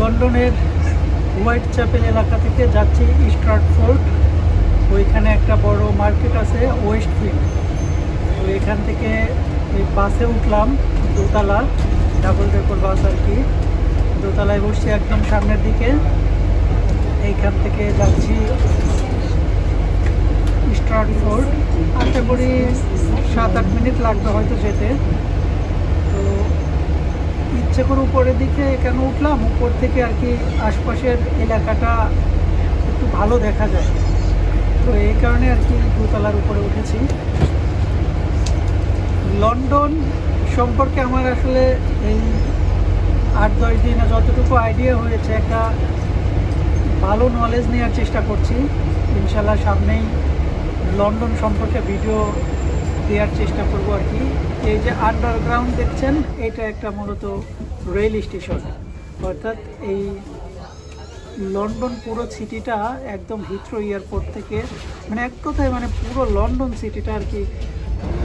লন্ডনের white chapel এলাকা থেকে যাচ্ছি স্ট্রাটফোর্ড ওইখানে একটা বড় মার্কেট আছে, ওয়েস্ট ফিল্ড। তো এখান থেকে এই বাসে উঠলাম দোতলা, ডাবল ডেকর বাস আর কি। দোতলায় বসছি একদম সামনের দিকে। এইখান থেকে যাচ্ছি স্ট্রাটফোর্ড আশা করি সাত আট মিনিট লাগবে হয়তো যেতে। ইচ্ছে করে উপরের দিকে কেন উঠলাম? উপর থেকে আর কি আশপাশের এলাকাটা একটু ভালো দেখা যায়। তো এই কারণে আর কি দোতলার উপরে উঠেছি। লন্ডন সম্পর্কে আমার আসলে এই আট, দশ দিনে যতটুকু আইডিয়া হয়েছে, একটা ভালো নলেজ নেওয়ার চেষ্টা করছি। ইনশাল্লাহ সামনেই লন্ডন সম্পর্কে ভিডিও দেওয়ার চেষ্টা করব আর কি। এই যে আন্ডারগ্রাউন্ড দেখছেন, এটা একটা মূলত রেল স্টেশন অর্থাৎ এই লন্ডন পুরো সিটিটা একদম হিথ্রো এয়ারপোর্ট থেকে মানে এক কথায় মানে পুরো লন্ডন সিটিটা আর কি,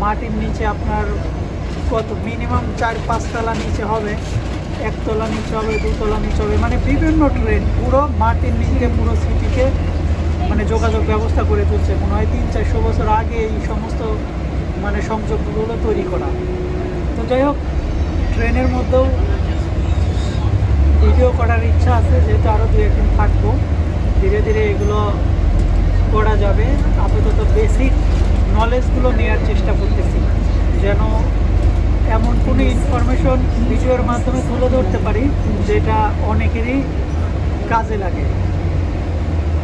মাটির নিচে আপনার কত মিনিমাম চার পাঁচতলা নিচে হবে একতলা নিচে হবে দুতলা নিচে হবে মানে বিভিন্ন ট্রেন পুরো মাটির নিচে পুরো সিটিকে মানে যোগাযোগ ব্যবস্থা করে তুলছে। মনে হয় তিন চারশো বছর আগে এই সমস্ত মানে সংযোগগুলো তৈরি করা। তো যাই হোক, ট্রেনের মধ্যেও ভিডিও করার ইচ্ছা আছে, যেহেতু আরও দু একদিন থাকব। ধীরে ধীরে এগুলো করা যাবে। আপাতত বেসিক নলেজগুলো নেওয়ার চেষ্টা করতেছি, যেন এমন কোনো ইনফরমেশন ভিডিওর মাধ্যমে তুলে ধরতে পারি, যেটা অনেকেরই কাজে লাগে।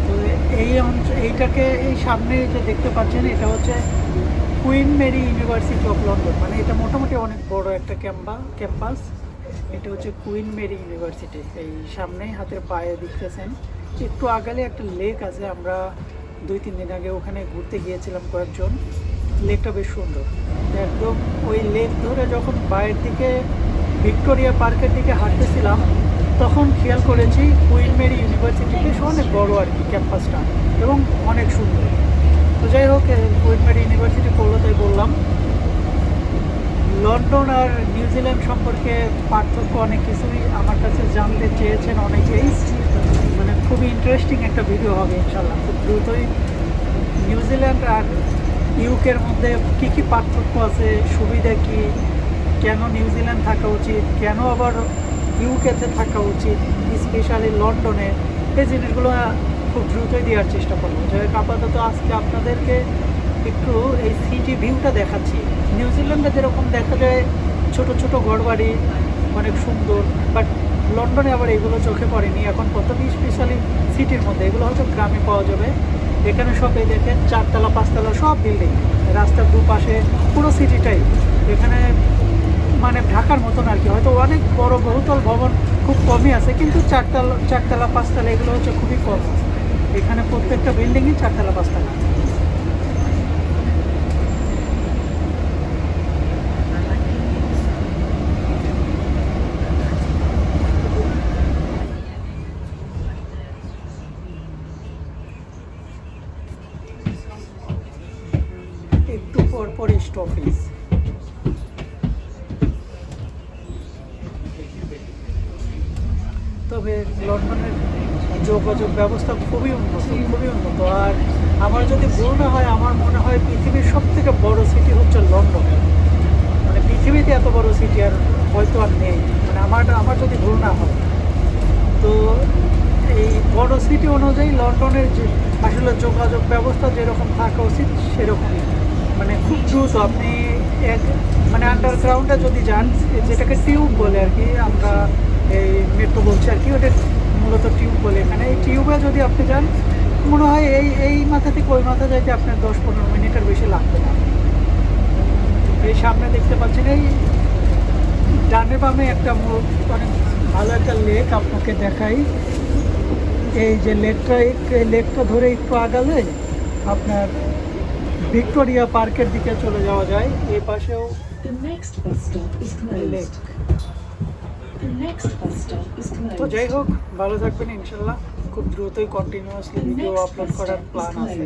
তো এই এইটাকে এই সামনে যে দেখতে পাচ্ছেন, এটা হচ্ছে Queen Mary University of London. মানে এটা মোটামুটি অনেক বড় একটা ক্যাম্পা, ক্যাম্পাস। এটা হচ্ছে কুইন মেরি ইউনিভার্সিটি। এই সামনেই হাতের পায়ে দেখতেছেন। একটু আগালে একটা লেক আছে। আমরা দুই, তিন দিন আগে ওখানে ঘুরতে গিয়েছিলাম কয়েকজন। লেকটা বেশ সুন্দর। একদম ওই লেক ধরে যখন বাইরের দিকে, ভিক্টোরিয়া পার্কের দিকে হাঁটতেছিলাম, তখন খেয়াল করেছি কুইন মেরি ইউনিভার্সিটি বেশ অনেক বড় আর কি ক্যাম্পাসটা এবং অনেক সুন্দর। তো যাই হোক কুইন ইউনিভার্সিটি পড়ল তাই বললাম। লন্ডন আর নিউজিল্যান্ড সম্পর্কে পার্থক্য অনেক কিছুই আমার কাছে জানতে চেয়েছেন অনেকেই। মানে খুবই ইন্টারেস্টিং একটা ভিডিও হবে ইনশাল্লাহ খুব দ্রুতই নিউজিল্যান্ড আর ইউকের মধ্যে কী কী পার্থক্য আছে, সুবিধা কী, কেন নিউজিল্যান্ড থাকা উচিত, কেন আবার ইউকেতে থাকা উচিত স্পেশালি লন্ডনে, এই জিনিসগুলো খুব দ্রুতই দেওয়ার চেষ্টা করব। যাই আপাতত আজকে আপনাদেরকে একটু এই সিটি ভিউটা দেখাচ্ছি। নিউজিল্যান্ডে যেরকম দেখা যায়, ছোট ছোট ঘরবাড়ি, অনেক সুন্দর বাট লন্ডনে আবার এগুলো চোখে পড়েনি। এখন কত স্পেশালি সিটির মধ্যে, এগুলো হয়তো গ্রামে পাওয়া যাবে। এখানে সব এই দেখেন, চারতলা, পাঁচতলা সব বিল্ডিং রাস্তার দুপাশে পুরো সিটিটাই। এখানে মানে ঢাকার মতন আর কি। হয়তো অনেক বড় বহুতল ভবন খুব কমই আছে, কিন্তু চারতলা চারতলা, পাঁচতলা এগুলো হচ্ছে খুবই কম। এখানে প্রত্যেকটা বিল্ডিংই চারতলা পাঁচতলা। একটু তবে লন্ডনের যোগাযোগ ব্যবস্থা খুবই উন্নত খুবই উন্নত। আর আমার যদি ভুল হয়, আমার মনে হয় পৃথিবীর সব থেকে বড় সিটি হচ্ছে লন্ডন। মানে পৃথিবীতে এত বড় সিটি আর হয়তো আর নেই। মানে আমার আমার যদি ভুল না হয়, তো এই বড় সিটি অনুযায়ী লন্ডনের যে আসলে যোগাযোগ ব্যবস্থা যেরকম থাকা উচিত, সেরকমই। মানে খুব দ্রুত আপনি এক মানে আন্ডারগ্রাউন্ডে যদি যান, যেটাকে টিউব বলে আর কি, আমরা এই মেট্রো বলছি আর কি, ওটা মূলত টিউব বলে এখানে। এই টিউবে যদি আপনি যান মনে হয় এই এই মাথা থেকে ওই মাথা যাইতে আপনার দশ পনেরো মিনিটের বেশি লাগবে না। এই সামনে দেখতে পাচ্ছেন এই ডানে বামে একটা অনেক ভালো একটা লেক আপনাকে দেখাই। এই যে লেকটা এই লেকটা ধরে একটু আগালে আপনার ভিক্টোরিয়া পার্কের দিকে চলে যাওয়া যায়। এই পাশেও লেক। তো যাই হোক ভালো থাকবেন ইনশাল্লাহ। খুব দ্রুতই কন্টিনিউয়াসলি ভিডিও আপলোড করার প্ল্যান আছে।